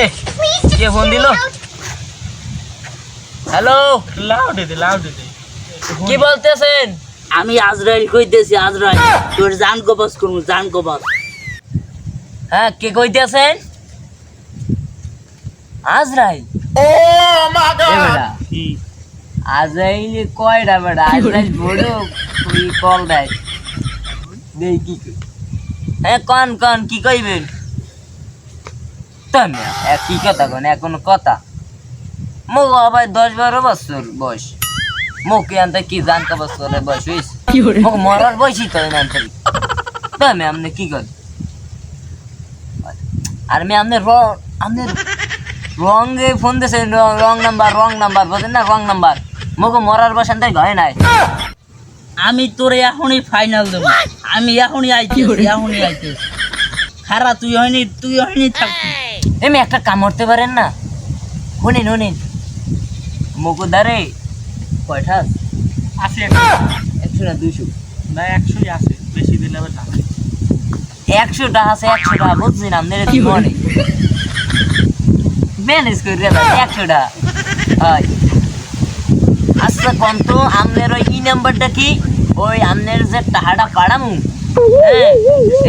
এ কে phone দিল? Hello লাউডে দে লাউডে দে কি বলতেছেন? আমি আজরাইল কইতেছি আজরাইল। তোর জান কবাস করব জান কবাস হ্যাঁ কে কইতেছেন? আজরাইল? এ বেটা। কি? আজরাইল কয়টা বেটা? আজরাইল বড় তুই কল দেয়। দেই কি হ্যাঁ কন কন কি কইবেন? তুমি কি কথা কোন এখন কথা? মোক আবার দশ বারো বছর বয়স। মুখে আনতে কি জানতে বছরের বয়স হয়েছে মোক মরার বয়সই তো আনতে তুমি আপনি কি করেন আর আমি আপনি রং আপনি রঙে ফোন দিয়েছেন রং নাম্বার রং নাম্বার বলেন না রং নাম্বার। মোক মরার বসান তাই হয় নাই। আমি তোর এখনই ফাইনাল দেবো। আমি এখনই আইতেছি এখনই আইতেছি। খারা তুই হয়নি তুই হয়নি থাকবি। এমনি একটা কাম করতে পারেন না। শুনিন শুনিন। মুকু দারে কয়টা আছে? একশো না দুইশো? না একশোই আছে। বেশি দিলে আবার টাকা আছে বুঝছি না আপনার মনে? ম্যানেজ করে দেবেন একশোটা। হয়। আচ্ছা কম তো আপনার ওই ই নাম্বারটা কি? ওই আপনার যে টাহাটা পাড়ামু। হ্যাঁ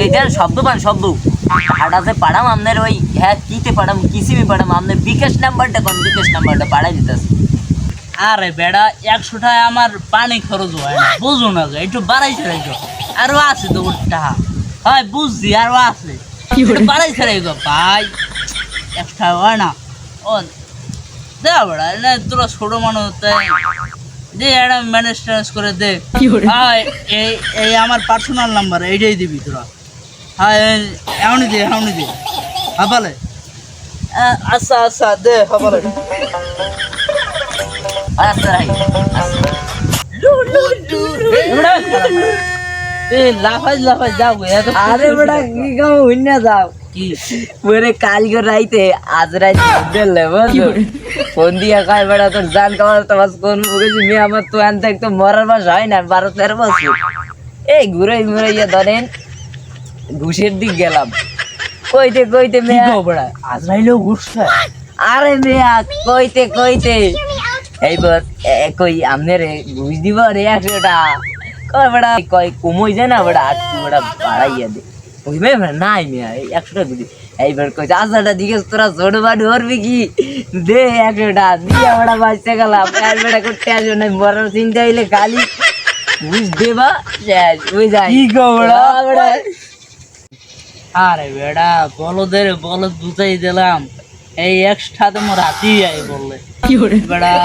এইটা শব্দ পান শব্দ। টাহাটা পাড়াম আপনার ওই হ্যাঁ কিতে পাড়াম কিসিমে পাড়াম আপনার বিকাশ নাম্বারটা কোন বিকাশ নাম্বারটা পাড়াই দিতেছে আরে বেড়া একশো টাকা আমার পানি খরচ হয় না বুঝো না গো, একটু বাড়াই ছেড়ে গো আরও আছে তো টাকা হয় বুঝছি আরও আছে বাড়াই ছেড়ে গো ভাই একশো টাকা হয় না ও দে বেড়া না তোরা ছোট মানুষ তাই দে একটা ম্যানেজ ট্যানেজ করে দে হ্যাঁ এই এই আমার পার্সোনাল নাম্বার এইটাই দিবি তোরা হ্যাঁ এমনই দে এমনই দে। হ্যাঁ বলে। আচ্ছা আচ্ছা দে হ্যাঁ বলে। আচ্ছা লাফাই লাফাই যাও আরে বেটা কি কাম হইনা যাও। কি? ওরে কালকে রাইতে আজ রাইতে দিলে বুঝছ? ফোন দিয়া কয় বেটা তোর জান কামার তো বাস কোন বলেছি মেয়ে আমার তো আনতে একটু মরার বাস হয় না বারো তেরো বছর। এই ঘুরে ঘুরে ইয়ে ধরেন ঘুষের দিক গেলাম। কইতে কইতে মেয়া গো বড়া আজরাইলেও ঘুরছে? আরে মেয়া কইতে কইতে। এইবার এ- কই আমনে রে ঘুষ দিব রে একশোটা। কয় বেড়া কয় কমই যায় না বেড়া তুই বেড়া বাড়াইয়া দে। ওই মেয়ে নাই মেয়া একশোটা দিদি এইবার কই আসাটা দিকে তোরা ছোট বাড়ি ধরবি কি? দে একশোটা দিয়ে বেড়া বাঁচতে গেলাম। আর বেড়া করতে আসবে না মরার চিন্তা হইলে খালি ঘুষ দেবা শেষ বুঝ যায় কি গো বেড়া? আরে বেড়া বলদের বলদ বুঝাই দিলাম। এই এক্সট্রা তো মোর হাতি আই বললে। বেড়া